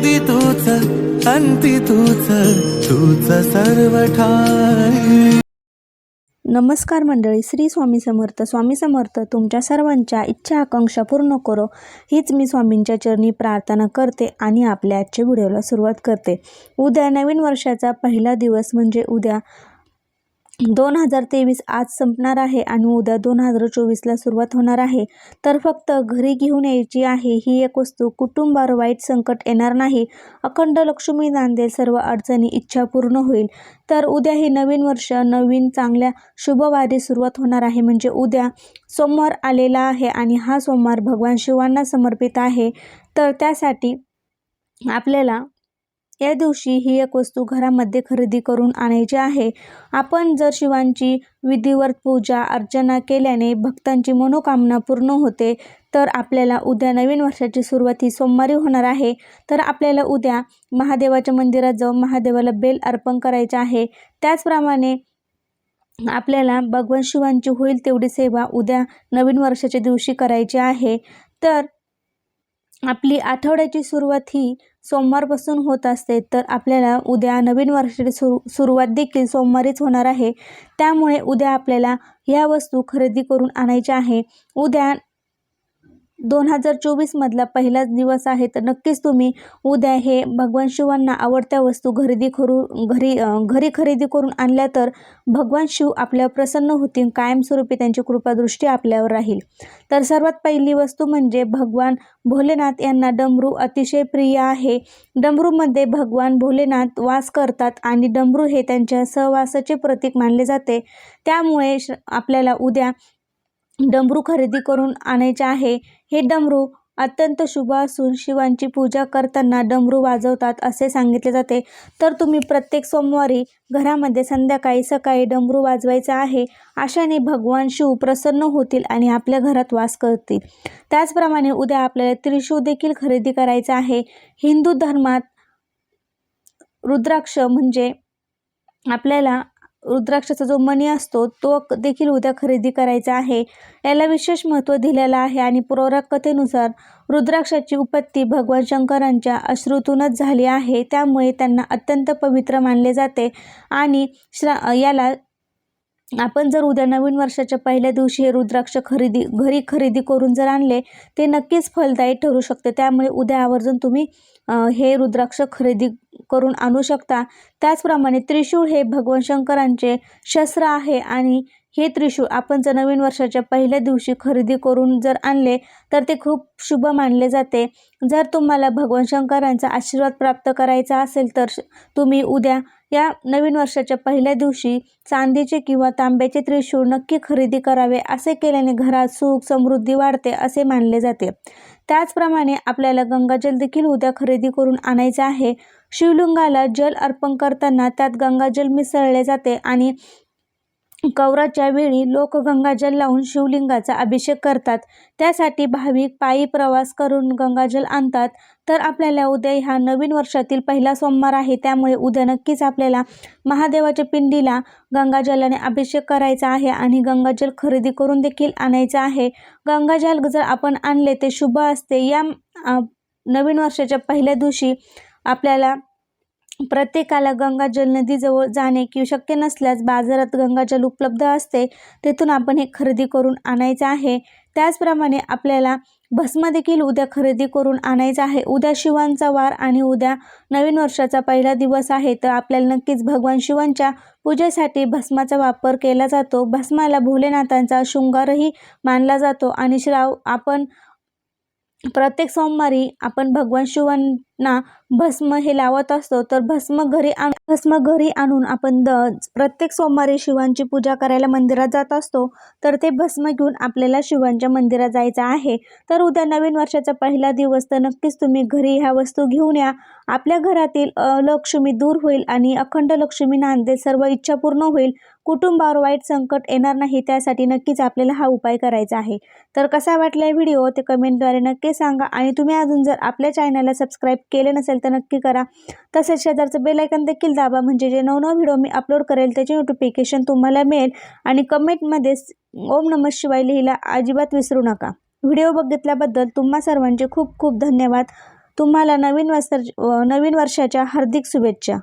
आधी तूच अंती तूच तूच सर्व ठाई नमस्कार मंडळी श्री स्वामी समर्थ. स्वामी समर्थ तुमच्या सर्वांच्या इच्छा आकांक्षा पूर्ण करो. हीच मी स्वामींच्या चरणी प्रार्थना करते आणि आपल्या आजच्या व्हिडिओला सुरुवात करते. उद्या नवीन वर्षाचा पहिला दिवस म्हणजे उद्या दोन हजार तेवीस आज संपणार आहे आणि उद्या दोन हजार चोवीसला सुरुवात होणार आहे. तर फक्त घरी घेऊन यायची आहे ही एक वस्तू. कुटुंबावर वाईट संकट येणार नाही. अखंड लक्ष्मी नांदेल सर्व अडचणी इच्छा पूर्ण होईल. तर उद्या हे नवीन वर्ष नवीन चांगल्या शुभवारी सुरुवात होणार आहे. म्हणजे उद्या सोमवार आलेला आहे आणि हा सोमवार भगवान शिवांना समर्पित आहे. तर त्यासाठी आपल्याला या दिवशी ही एक वस्तू घरामध्ये खरेदी करून आणायची आहे. आपण जर शिवांची विधिवत पूजा अर्चना केल्याने भक्तांची मनोकामना पूर्ण होते तर आपल्याला उद्या नवीन वर्षाची सुरुवात ही सोमवारी होणार आहे. तर आपल्याला उद्या महादेवाच्या मंदिरात जाऊन महादेवाला बेल अर्पण करायचे आहे. त्याचप्रमाणे आपल्याला भगवान शिवांची होईल तेवढी सेवा उद्या नवीन वर्षाच्या दिवशी करायची आहे. तर आपली आठवड्याची सुरुवात ही सोमवारपासून होत असते तर आपल्याला उद्या नवीन वर्षाची सुरू सुरुवात देखील सोमवारीच होणार आहे. त्यामुळे उद्या आपल्याला ह्या वस्तू खरेदी करून आणायच्या आहे. उद्या दोन हजार चोवीसमधला पहिलाच दिवस आहे. तर नक्कीच तुम्ही उद्या हे भगवान शिवांना आवडत्या वस्तू खरेदी करू घरी घरी खरेदी करून आणल्या तर भगवान शिव आपल्यावर प्रसन्न होतील कायमस्वरूपी त्यांची कृपादृष्टी आपल्यावर राहील. तर सर्वात पहिली वस्तू म्हणजे भगवान भोलेनाथ यांना डमरू अतिशय प्रिय आहे. डमरूमध्ये भगवान भोलेनाथ वास करतात आणि डमरू हे त्यांच्या सहवासाचे प्रतीक मानले जाते. त्यामुळे श आपल्याला उद्या डमरू खरेदी करून आणायचे आहे. हे डमरू अत्यंत शुभ असून शिवांची पूजा करताना डमरू वाजवतात असे सांगितले जाते. तर तुम्ही प्रत्येक सोमवारी घरामध्ये संध्याकाळी सकाळी डमरू वाजवायचा आहे. अशाने भगवान शिव प्रसन्न होतील आणि आपल्या घरात वास करतील. त्याचप्रमाणे उद्या आपल्याला त्रिशूळ देखील खरेदी करायचा आहे. हिंदू धर्मात रुद्राक्ष म्हणजे आपल्याला रुद्राक्षाचा जो मणी असतो तो देखील उद्या खरेदी करायचा आहे. याला विशेष महत्त्व दिलेलं आहे आणि पुराणा कथेनुसार रुद्राक्षाची उत्पत्ती भगवान शंकरांच्या अश्रूतूनच झाली आहे. त्यामुळे त्यांना अत्यंत पवित्र मानले जाते आणि श्रा याला आपण जर उद्या नवीन वर्षाच्या पहिल्या दिवशी हे रुद्राक्ष खरेदी घरी खरेदी करून जर आणले ते नक्कीच फलदायी ठरू शकते. त्यामुळे उद्या आवर्जून तुम्ही हे रुद्राक्ष खरेदी करून आणू शकता. त्याचप्रमाणे त्रिशूळ हे भगवान शंकरांचे शस्त्र आहे आणि हे त्रिशूळ आपण जर नवीन वर्षाच्या पहिल्या दिवशी खरेदी करून जर आणले तर ते खूप शुभ मानले जाते. जर तुम्हाला भगवान शंकरांचा आशीर्वाद प्राप्त करायचा असेल तर श- तुम्ही उद्या या नवीन वर्षाच्या पहिल्या दिवशी चांदीचे किंवा तांब्याचे त्रिशूळ नक्की खरेदी करावे असे केल्याने घरात सुख समृद्धी वाढते असे मानले जाते. त्याचप्रमाणे आपल्याला गंगाजल देखील उद्या खरेदी करून आणायचे आहे. शिवलिंगाला जल अर्पण करताना त्यात गंगाजल मिसळले जाते आणि कौराच्या वेळी लोक गंगाजल लावून शिवलिंगाचा अभिषेक करतात. त्यासाठी भाविक पायी प्रवास करून गंगाजल आणतात. तर आपल्याला उद्या ह्या नवीन वर्षातील पहिला सोमवार आहे. त्यामुळे उद्या नक्कीच आपल्याला महादेवाच्या पिंडीला गंगाजलाने अभिषेक करायचा आहे आणि गंगाजल खरेदी करून देखील आणायचं आहे. गंगाजल जर आपण आणले ते शुभ असते. या नवीन वर्षाच्या पहिल्या दिवशी आपल्याला प्रत्येकाला गंगाजल नदीजवळ जाणे किंवा शक्य नसल्यास बाजारात गंगाजल उपलब्ध असते तेथून आपण हे खरेदी करून आणायचं आहे. त्याचप्रमाणे आपल्याला भस्म देखील उद्या खरेदी करून आणायचं आहे. उद्या शिवांचा वार आणि उद्या नवीन वर्षाचा पहिला दिवस आहे तर आपल्याला नक्कीच भगवान शिवांच्या पूजेसाठी भस्माचा वापर केला जातो. भस्माला भोलेनाथांचा शृंगारही मानला जातो आणि श्राव आपण प्रत्येक सोमवारी आपण भगवान शिवां ना भस्म हे लावत असतो तर भस्म घरी आण भस्म घरी आणून आपण द प्रत्येक सोमवारी शिवांची पूजा करायला मंदिरात जात असतो तर ते भस्म घेऊन आपल्याला शिवांच्या मंदिरात जायचं आहे. तर उद्या नवीन वर्षाचा पहिला दिवस तर नक्कीच तुम्ही घरी ह्या वस्तू घेऊन या. आपल्या घरातील लक्ष्मी दूर होईल आणि अखंड लक्ष्मी नांदे सर्व इच्छा पूर्ण होईल. कुटुंबावर वाईट संकट येणार नाही त्यासाठी नक्कीच आपल्याला हा उपाय करायचा आहे. तर कसा वाटला व्हिडिओ ते कमेंटद्वारे नक्की सांगा. आणि तुम्ही अजून जर आपल्या चॅनलला सबस्क्राईब केले नसेल तर नक्की करा. तसेच शेजारचं बेलायकन देखील दाबा. म्हणजे जे नवनव व्हिडिओ मी अपलोड करेल त्याचे नोटिफिकेशन तुम्हाला मिळेल. आणि कमेंटमध्ये ओम नमः शिवाय लिहिला अजिबात विसरू नका. व्हिडिओ बघितल्याबद्दल तुम्हा सर्वांचे खूप खूप धन्यवाद. तुम्हाला नवीन वर्ष नवीन वर्षाच्या हार्दिक शुभेच्छा.